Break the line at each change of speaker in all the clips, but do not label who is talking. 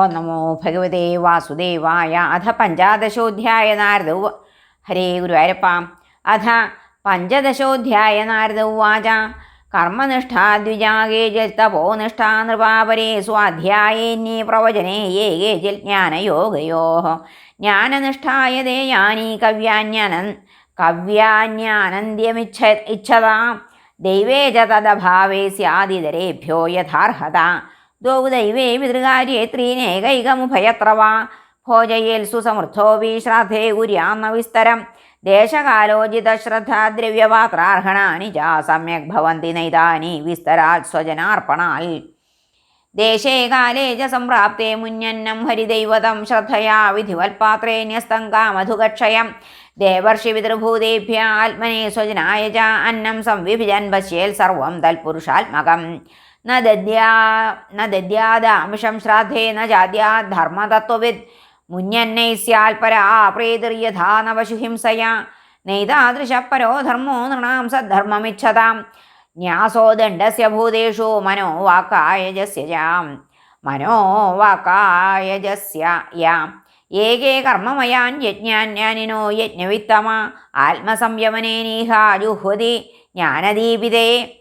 ഓ നമോ ഭഗവതേ വാസുദേവായ അധ പഞ്ചാദശോധ്യായ നാരദ ഹരേ ഗുരുവായൂരപ്പ. അധ പഞ്ചദശോധ്യായ നാരദ ഉവാച. കർമ്മനിഷ്ഠാദ്വിജാകേ ജൽ തപോനിഷ്ഠാ നൃപാപരേ സ്വാധ്യായേന്യേ പ്രവചനേ ഏകേ ജൽ ജ്ഞാനയോഗയോ. ജ്ഞാനനിഷ്ഠായ ദേയാനി കവ്യാന്യാനൻ കവ്യാന്യാനന്ദ്യമിച്ഛ ഇച്ഛതാം. ദൈവേ ച തദഭാവേ സ്യാദിതരേഭ്യോ യഥാർഹത. ദ്വൗ ദൈവേ പിതൃകാര്യേ ത്രീനേകൈകമുഭയത്രവാ ഭോജയേൽ ഭോജയേൽ സുസമൃദ്ധോപി ശ്രദ്ധേ ഉര്യാന്ന വിസ്തരം. ദേശകാലോചിത ദ്രവ്യപാത്രാർഹണാനി ച സമ്യക് ഭവന്തി നൈതാനി വിസ്തരാൽ സ്വജനാർപ്പണാൽ. ദേശേ കാലേ ച സംപ്രാപ്തേ മുന്യന്നം ഹരിദൈവതം ശ്രദ്ധയാ വിധിവൽപാത്രേ ന്യസ്തം കാമധുകക്ഷയം ദേവർഷി പിതൃഭൂതേഭ്യ ആത്മനെ സ്വജനായ ച അന്നം സംവിഭിജൻ പശ്യേൽ സർവം തൽപുരുഷാത്മകം. ന ദദ്യാ ന ദദ്യാദാംശം ശ്രാദ്ധേ ന ജാദ്യാത് ധർമ്മതത്വവിദ്. മുന്യന്നൈ സ്യാൽ പരാ പ്രീതിർയഥാ നവശുഹിംസയാ. നൈതാദൃശ പരോ ധർമ്മോ നൃണാം സദ്ധർമ്മമിച്ഛതാം. ന്യാസോ ദണ്ഡസ്യ ഭൂതേഷു മനോ വാക്കായജസ്യ ജാം. മനോ വാക്കായജസ്യ യാം. ഏകേ കർമ്മമയാൻ യജ്ഞാന്യാനിനോ യജ്ഞവിത്തമ. ആത്മസംയമനേനീഹ ജ്ഞാനദീപിതേ.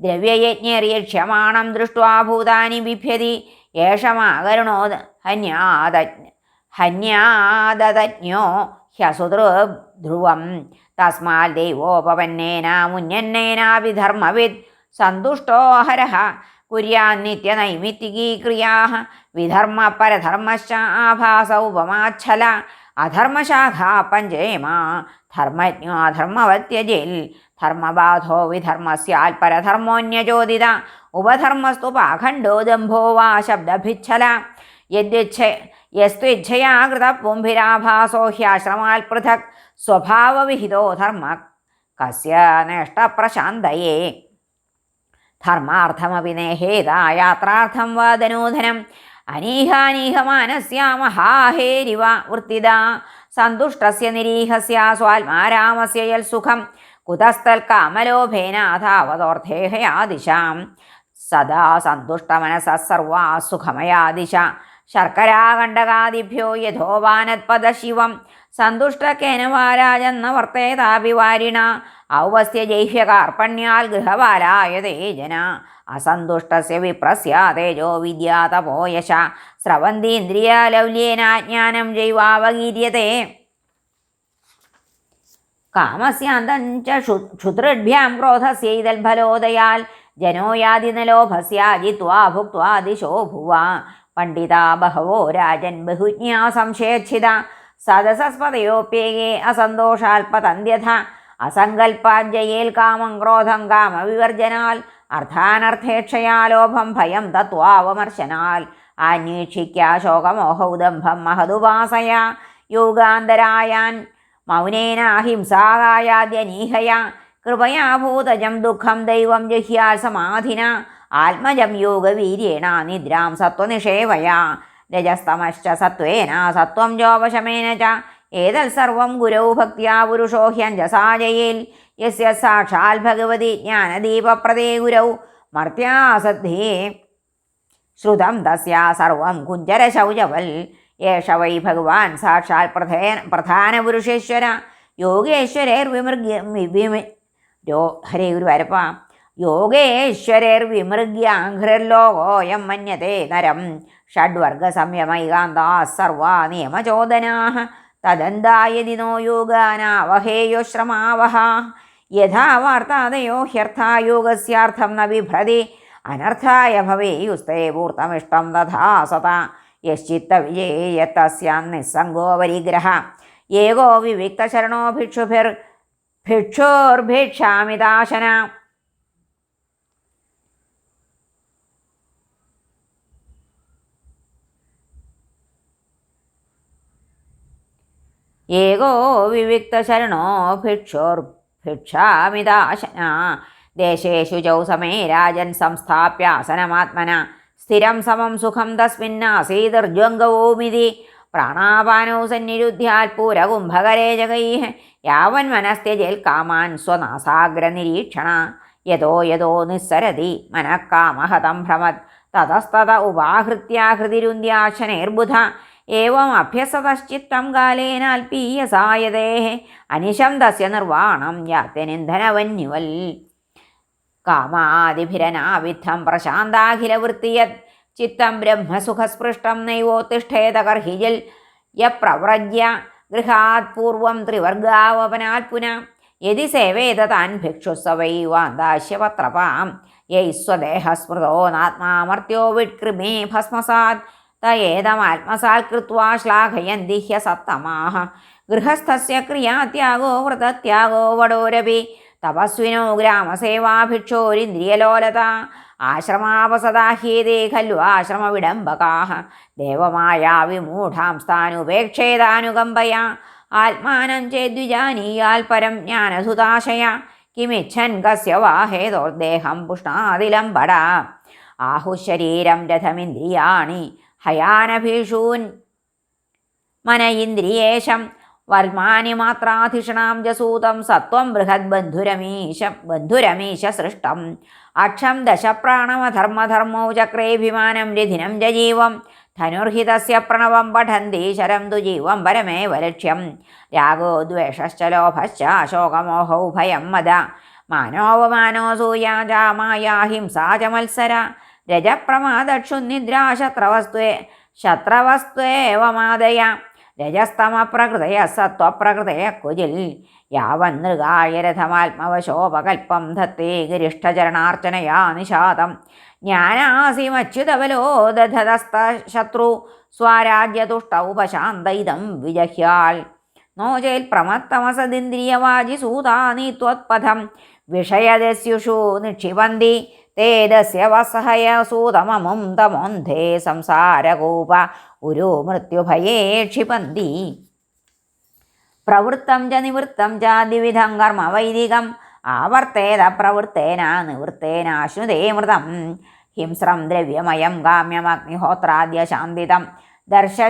ദ്രവ്യയജ്ഞേറിയക്ഷ്യമാണം ദൃഷ്ട്വാ ഭൂതാനി ബിഭ്യതി ഏഷമാകരുണോ ഹന്യാദ ഹന്യാദതജ്ഞോ ഹ്യസുതൃ ധ്രുവം തസ്മാൽ ദൈവോപപന്നേന മുന്യന്നേനാപി ധർമ്മവിദ് സന്തുഷ്ടോ ഹരഃ കുര്യാന്നിത്യനൈമിത്തികീ ക്രിയാ വിധർമ്മ പരധർമ്മശ്ച ആഭാസ ഉപമാച്ഛല. അധർമ്മശാഖാ പഞ്ചേമ ധർമ്മജ്ഞോ ധർമ്മവത്യജിൽ. ധർമ്മബാധോ വിധർമ്മസ്യാൽ പരധർമ്മോന്യചോദിത ഉപധർമ്മസ്തു പാഖണ്ഡോ ദംഭോ വാ ശബ്ദഭിച്ഛല. യദ്ച്ഛ യസ്ത്വിച്ഛയാ കൃത പുംഭിരാഭാസോ ഹ്യാശ്രമാൽ പൃഥക്. സ്വഭാവവിഹിതോ ധർമ്മ കസ്യ നേഷ്ടപ്രശാന്തയേ. ധർമാർത്ഥമപി നേഹേത യാത്രാർത്ഥം വാ ധനോധനം. അനീഹാനീഹമാനസ്യ മഹാഹേരിവ വൃത്തിദ. സന്തുഷ്ടസ്യ നിരീഹസ്യ സ്വാത്മാരാമസ്യ യൽ സുഖം കുതസ്ഥൽ കാമലോഭേനാഥാവതോർത്ഥേഹയാ ദിശാം സദാ സന്തുഷ്ടമനസ സർവാ സുഖമയാ ദിശ ശർക്കരാകണ്ഡകാദിഭ്യോ യഥോവാനത്പദ ശിവം സന്തുഷ്ടക്കേന വാരാജെന്ന വർത്തേതാപി വാരിണ ഔവസ്യ ജൈഹ്യകാർപ്പണ്യാൽ ഗൃഹവാലായതേ തേജന. അസന്തുഷ്ടസ്യ വിപ്രസ്യ തേജോ വിദ്യാതപോയശ സ്രവന്തീന്ദ്രിയാലൗല്യേന ജ്ഞാനം ജൈവാവഗീര്യത്തെ കാമസ്യാന്തം ച ക്ഷുതൃഭ്യാം ക്രോധസ്യൈതൽഫലോദയാൽ ജനോ യാതി ന ലോഭസ്യ ജിത്വാ ഭുക്വാ ഭുവ പണ്ഡിതാ ബഹവോ രാജൻ ബഹുജ്ഞാ സംശയച്ഛിത. സദസസ്പതയോപ്യേകേ അസന്തോഷാൽപതന്ധ്യഥ അസങ്കൽപ്പാഞ്ജയേൽ കാമം ക്രോധം കാമവിവർജനാൽ. അർത്ഥാനർത്ഥേക്ഷയാ ലോഭം ഭയം തത്വാവമർശനാൽ. ആന്വേഷിക്ക ശോകമോഹ ഉദംഭം മഹതുപാസയ യോഗാന്തരായാൻ മൗനേന കൃപയാഭൂതജം കൃപയാ ഭൂതജം ദുഃഖം ദൈവം ജഹ്യാൽ സമാധിന. ആത്മജം യോഗവീര്യേണ നിദ്രാം സത്വനിഷേവയാ. രജസ്തമശ്ച സത്വേന സത്വം ജോപശമേന ച. ഏതൽ സർവം ഗുരൗ ഭക്തിയാ പുരുഷോ ഹ്യഞ്ജസാജയേൽ. യസ്യ സാക്ഷാൽ ഭഗവതി ജ്ഞാനദീപപ്രദേ ഗുരൗ. മർത്യാസദ്ധേ ശ്രുതം തസ്യാ സർവം കുഞ്ചരശൗചവൽ. യേഷ വൈ ഭഗവാൻ സാക്ഷാൽ പ്രധേന പുരുഷേശ്വര. യോഗേശ്വരേർവിമൃഗ്യ വിമി രോ ഹരേ ഗുരുവരപ്പ യോഗേശ്വരേർ വിമൃഗ്യാഘ്രലോകോയം മന്യതേ നരം. ഷഡ്വർഗ സംയമൈകാന്താ സർവാ നിയമചോദനാ തദന്തായതി നോ യോഗാനാവഹേയോ ശ്രമാവഹ യഥാ വാർത്താതയോ ഹ്യർത്ഥാ യോഗസ്യാർത്ഥം ന ബിഭ്രതി അനർത്ഥായ ഭവേയുസ്തേ പൂർത്തമിഷ്ടം തഥാ സത. യശ്ചിത്തവിജയേ തസ്യാൻ നിസ്സംഗോ പരിഗ്രഹ ഏകോ വിവിക്തശരണോ ഭിക്ഷുഭിർ ഭിക്ഷുർഭിക്ഷാമിതാശന ഏകോ വിവിക്തശരണോ ഭിക്ഷുർഭിക്ഷാമിതാശന ദേശേഷു ചൗ രാജൻ സംസ്ഥാപ്യാസനമാത്മന. സ്ഥിരം സമം സുഖം തസ്മിന്നാസീതർജ്വംഗവോമിതി പ്രാണാപാനോ സന്നിരുദ്ധ്യാൽ പൂരകുംഭകരേജകൈ യാവൻ മനസ്ത്യജേൽ കാമാൻ സ്വനാസാഗ്രനിരീക്ഷണ യതോ യതോ നിസ്സരതി മനഃക്കാമഹതം ഭ്രമത്. തതസ്തത ഉപാഹൃത്യാഹൃതിരുന്ധ്യാശനേർബുധ ഏവം അഭ്യസതശ്ചിത്തം കാലേനാൽപീയസായതേ അനിശം തസ്യ നിർവാണം യാത്യനിന്ധനവന്യുവൽ കാമാദിഭിരനാവിദ്ധം പ്രശാന്താഖിലവൃത്തിയത് ചിത്തം ബ്രഹ്മസുഖസ്പൃഷ്ടം നൈവോത്തിഷ്ഠേതകർഹിജിൽ യപ്രവ്രജ്യ ഗൃഹാത് പൂർവം ത്രിവർഗാവപനാത് പുന. യതി സേവേത താൻ ഭിക്ഷുസവൈവാന്താശ്യപത്രപാം യൈ സ്വദേഹസ്മൃതോ നാത്മാമർത്യോ വിട്കൃമേ ഭസ്മസാത് തയേതമാത്മസാൽ കൃത്വാ ശ്ലാഘയന്തി ഹ്യസത്തമാഹ. ഗൃഹസ്ഥസ്യ ക്രിയാത്യാഗോ വ്രതത്യാഗോ വടോരപി തപസ്വിനോ ഗ്രാമസേവാഭിക്ഷോരിന്ദ്രിയലോലത ആശ്രമാവസദാഹ്യേതേ ഖലു ആശ്രമവിടംബകാഹ. ദേവമായാ വിമൂഢാം സ്ഥാനുപേക്ഷേതാനുകമ്പയ ആത്മാനം ചേദ്വിജാനീയാൽ പരം ജ്ഞാനസുതാശയ. കിമിച്ഛൻ കസ്യ വാഹേതോർദേഹം പുഷ്ണാതിലംബട. ആഹുശരീരം രഥമിന്ദ്രിയാണി. ഹയാനഭീഷൂൻ മന ഇന്ദ്രിയേശം വർമാനി മാത്രാധിഷണാം ജസൂതം സത്വം ബൃഹദ്ബന്ധുരമീശ ബന്ധുരമീശ സൃഷ്ടം. അക്ഷം ദശപ്രാണമധർമ്മധർമ്മോ ചക്രേഭിമാനം രഥിനം ജജീവം. ധനുർഹിതസ്യ പ്രണവം പഠന്തി ശരം തു ജീവം പരമേവ ലക്ഷ്യം. രാഗോ ദ്വേഷശ്ച ലോഭശ്ച ശോകമോഹൗ ഭയം മദ. മാനോപമാനോസൂയാജാമായ ഹിംസാ ച മത്സര. രജപ്രമാദക്ഷുനിദ്രാ ശത്രവസ്ത്വേ ശത്രവസ്ത്വേവമാദയ രജസ്തമപ്രകൃതയ സത്വപ്രകൃതയ കുജിൽ യാവൻ നൃഗായരഥമാത്മവശോപകൽപ്പം ധത്തേ ഗിരിഷ്ടചരണാർച്ചനയാ നിഷാദം. ജ്ഞാനാസിമച്യുതബലോ ദധതസ്ത ശത്രു സ്വാരാജ്യതുഷ്ട ഉപശാന്തയിതം വിജഹ്യാൽ. നോചേൽ പ്രമത്തമസദിന്ദ്രിയവാജി സൂതാനി ത്വത്പഥം വിഷയദസ്യുഷു നിക്ഷിപന്തി തേദസ്യ വസഹയ സൂതമമും തമോന്ധേ സംസാരകൂപ ഉരു മൃത്യുഭയേ ക്ഷിപന്തി പ്രവൃത്തം ച നിവൃത്തം ച കർമ്മ വൈദികം. ആവർത്തേത പ്രവൃത്തേന നിവൃത്തേനാശ്നുതേ മൃതം. ഹിംസ്രം ദ്രവ്യമയം ഗാമ്യം അഗ്നിഹോത്രാദ്യ ശാന്തിതം. ദർശ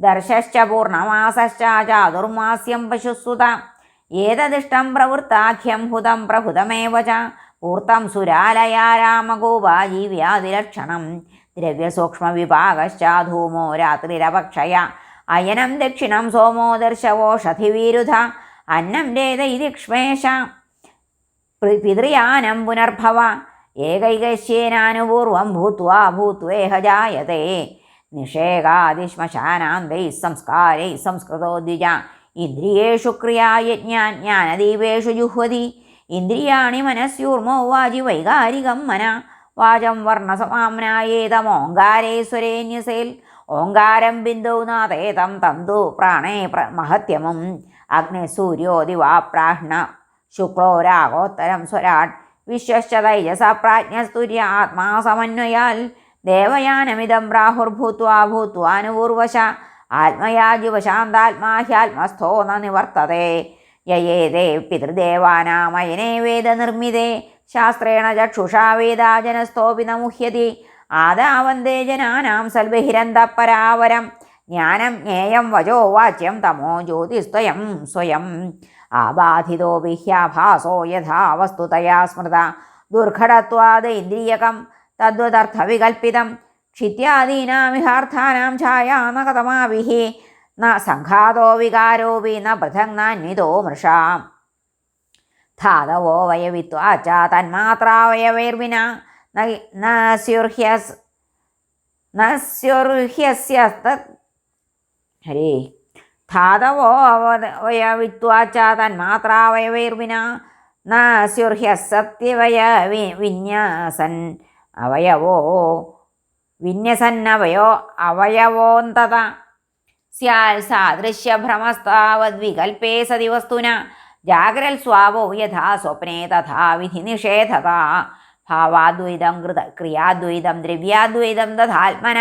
ദർശശ്ച പൂർണമാസശ്ച ചാതുർമാസ്യം പശുസുത ഏതദിഷ്ടം പ്രവൃത്താഖ്യം ഹുതം പ്രഹുതമേവ ച പൂർത്തം സുരാലയാ രാമഗോപാജീവ്യാതിലക്ഷണം ദ്രവ്യസൂക്ഷ്മവിഭാഗശ്ച ധൂമോ രാത്രിരപക്ഷയ. അയനം ദക്ഷിണം സോമോ ദർശവോഷധിവിരുധ അന്നം രേത ഇതിക്ഷ്മേഷ പിതൃയാനം പുനർഭവ. ഏകൈകശ്യേനാനുപൂർവം ഭൂത്വാ ഭൂത്വേഹ ജായത്തെ നിഷേകാതിശ്മശാനാന്തൈ സംസ്കാരൈ സംസ്കൃതോ ദ്വിജ. ഇന്ദ്രിയേഷു ക്രിയായജ്ഞാൻ ജ്ഞാനദീപേഷു ജുഹ്വതി. ഇന്ദ്രിയാണി മനസ്യൂർമോ വാജി വൈകാരികം മന. വാചം വർണസമാംനായേതമോങ്കാരേശ്വരേന്യസേൽ ഓങ്കാരം ബിന്ദു നാദേതം തന്തു പ്രാണേ പ്ര മഹത്യമം. അഗ്നി സൂര്യോ ദിവാ പ്രാഹ്ണ. ശുക്ലോ രാഗോത്തരം സ്വരാട്. വിശ്വശ്ച തൈജസ പ്രാജ്ഞസ്തുര്യ ആത്മാ സമന്വയാൽ. ദേവയാനമിതം പ്രാഹുർഭൂത്വാ ഭൂത്വാനുപൂർവശ. ആത്മയാ നിവർത്തതേ. യയേതേ പിതൃദേവാനാമയനേ വേദനിർമ്മിതേ ശാസ്ത്രേണ ചക്ഷുഷാ വേദാജനസ്ഥോപി ന മുഹ്യതി ആദാവന്തേ ജനാനാം സൽബഹിരന്തപരാവരം ജ്ഞാനം ജ്ഞേയം വചോ വാച്യം തമോ ജ്യോതിസ്ത്വയം സ്വയം. ആബാധിതോ വിഹ്യാഭാസോ യഥാ വസ്തുതയാ സ്മൃത. ദുർഘടത്വാദ് ഇന്ദ്രിയകം തദ്വതർത്ഥവികൽപ്പിതം ക്ഷിത്യാദീനാമിഹാർത്ഥാനാം ഛായാ ന ന സംഘാതോ വികാരോപി ന പൃഥക് നാന്വിതോ മൃഷാം. ധാതവോ വയവിത്വാച്ച തന്മാത്രാവയവൈർവിന ന സ്യുർഹ്യസ് ന സ്യുർഹ്യസ്യസ്തത് ഹരേ. ധാതവോ അവയവിത്വാച്ച തന്മാത്രാവയവൈർവിന ന സ്യുർഹ്യസത്യവയ വിന്യാസൻ അവയവോ വിന്യസന്നവയോ അവയവോന്തത. സ്യാൽ സാദൃശ്യഭ്രമസ്താവദ്വികൽപേ സതി വസ്തുന. ജാഗ്രൽ സ്വാവോ യഥാ സ്വപ്നേ തഥാ വിധി നിഷേധത. ഭാവാദ്വൈതം കൃത ക്രിയാദ്വൈതം ദ്രവ്യാദ്വൈതം തഥാത്മന.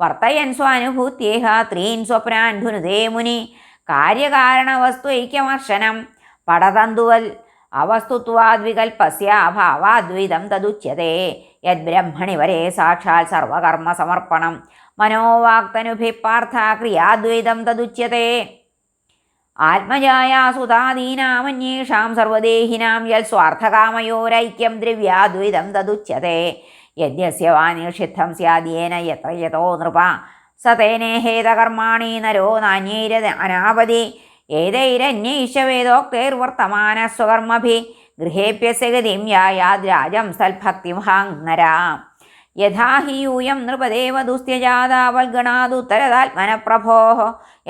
വർത്തയൻ സ്വാനുഭൂത്യേഹ ത്രീൻ സ്വപ്നാൻ ധുനുതേ മുനി. കാര്യകാരണവസ്തുൈക്യമർശനം പടതന്തുവൽ അവസ്തുത്വാദ്വികൽപ്പസ്യ ഭാവാദ്വൈതം തദുച്യത്തെ യദ്ബ്രഹ്മണി വരെ സാക്ഷാൽ സർവകർമ്മ സമർപ്പണം. മനോവാക്തനുഭി പാർത്ഥ ക്രിയാദ്വൈതം തദുച്യത്തെ ആത്മജായാസുതാദീനാമന്യേഷാം സർവദേഹിനാം യൽ സ്വാർത്ഥകാമയോരൈക്യം ദ്രവ്യാദ്വൈതം തതുച്യത്തെ. യദ്യസ്യ വാ നിഷിദ്ധം സ്യാദ്യേന യത്ര യതോ നൃപ. സതേനേഹേതകർമാണി നരോ നാന്യൈര അനാപതി. ഏതൈരന്യൈഷവേദോക്തൈർവർത്തമാന സ്വകർമ്മഭി. ഗൃഹേപ്യസ്യ ഗതിം യായാദ് രാജം സൽഭക്തിമഹാങ്നരാ യഥാ ഹി യൂയം നൃപദേവ ദുസ്ത്യജാതാവൽഗണാദുത്തരതാത്മനപ്രഭോ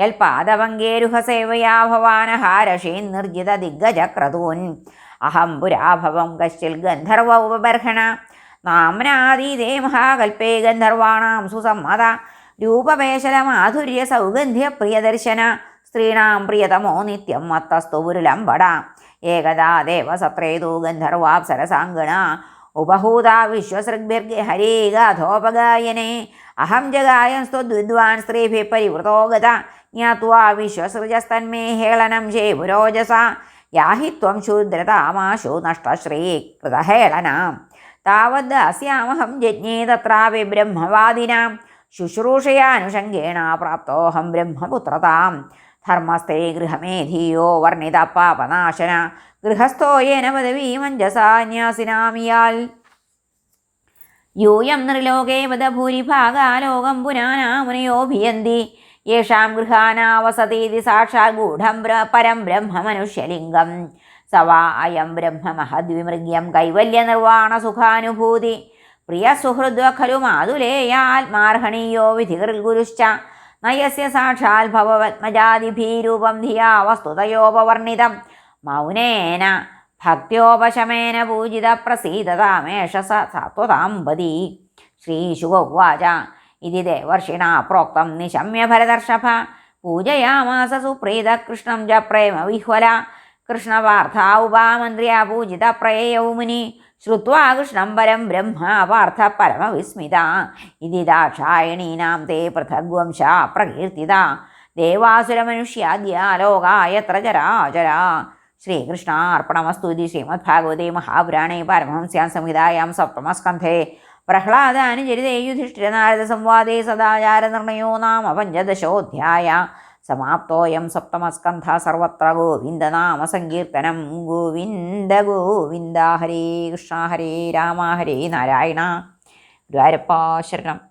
യൽപാദവങ്കേരുഹസേവയാ ഭവാനഹാരഷീൻ നിർജിത ദിഗ്ഗജക്രതൂൻ. അഹം പുരാഭവം കശ്ചിൽ ഗന്ധർവ ഉപബർഹണ. നാമ്നാതീതേ മഹാകൽപേ ഗന്ധർവാണാം സുസമ്മത. രൂപവേശലമാധുര്യ സൗഗന്ധ്യ പ്രിയദർശന സ്ത്രീണാം പ്രിയതമോ നിത്യം മത്തസ്തു ഉരുലംബട ഏകദാ ദേവസത്രേതു ഗന്ധർവാപ്സരസാംഗണ. ഉപഹൂത വിശ്വസൃഗ്ഭിർഗ് ഹരേ ഗാഥോപഗായനെ അഹം ജഗായസ്ത്വദ്വിദ്വാൻ സ്ത്രീഭി പരിവൃതോ ഗത. ജ്ഞാത്വാ വിശ്വസൃജസ്തന്മേ ഹേളനം ശേ പുരോജസ യാഹി ത്വം ശൂദ്രതാമാശു നഷ്ടശ്രീ കൃതഹേളനാം താവത് അസ്യാമഹം ജജ്ഞേ തത്രാപി ബ്രഹ്മവാദിനാം. ശുശ്രൂഷയാനുഷംഗേണ പ്രാപ്തോഹം ബ്രഹ്മപുത്രതാം. ധർമ്മസ്ഥേ ഗൃഹമേധീയോ വർണിത പാപനാശന. ഗൃഹസ്ഥോ പദവീ പദവീമഞ്ജസാന്യാസിനാമിയാൽ യൂയം നൃലോകേ വധ ഭൂരിഭാഗാലോകം പുനാനാമുനയോഭിയന്തി യേഷാം ഗൃഹാനാവസതീതി സാക്ഷാൽ ഗൂഢം പരം ബ്രഹ്മമനുഷ്യലിംഗം. സവാ അയം ബ്രഹ്മമഹദ്വിമൃഗ്യം സുഖാനുഭൂതി. പ്രിയ സുഹൃദ്വ ഖലു മാതുലേയാത്മാർഹണീയോ വിധികൃൽഗുരുശ്ച നയസ്യ സാക്ഷാൽ ഭവപത്മജാതിഭീരൂപം ധിയാ വസ്തുതയോപവർണിതം മൗനേന ഭക്തോപശമേന പൂജിത പ്രസീതതാമേഷ സ സത്വതാംബതി ശ്രീശുഗോവാച ഇതി ദേവർഷിണ പ്രോക്തം നിശമ്യ ഭരതർഷഭ പൂജയാമാസ സുപ്രീത കൃഷ്ണം ച പ്രേമവിഹ്വല കൃഷ്ണപാർത്ഥ ഉപാമന്ത്രിയ പൂജിത പ്രയയൗ മുനി ശ്രുത്വാ കൃഷ്ണം പരം ബ്രഹ്മ പാർത്ഥ പരമവിസ്മിത ഇതി ദാക്ഷായണീനാം തേ പൃഥഗ്വംശ പ്രകീർത്തിത. ദേവാസുരമനുഷ്യാദ്യ ലോകായത്ര ചരാചരാ. ശ്രീകൃഷ്ണാർപ്പണമസ്തു ഇതി ശ്രീമദ്ഭാഗവതേ മഹാപുരാണേ പരമഹംസ്യാം സംഹിതായാം സപ്തമസ്കന്ധേ. പ്രഹ്ലാദാനുചരിതേ യുധിഷ്ഠിരനാരദ സംവാദേ സദാചാരനിർണയോ നാമ പഞ്ചദശോധ്യായ. സമാപ്തോയം സപ്തമസ്കന്ധ സർവത്ര ഗോവിന്ദനാമ സങ്കീർത്തനം. ഗോവിന്ദ ഗോവിന്ദ ഹരേ കൃഷ്ണ ഹരേ രാമ ഹരേ നാരായണ. ഗുരുവായൂരപ്പ ശരണം.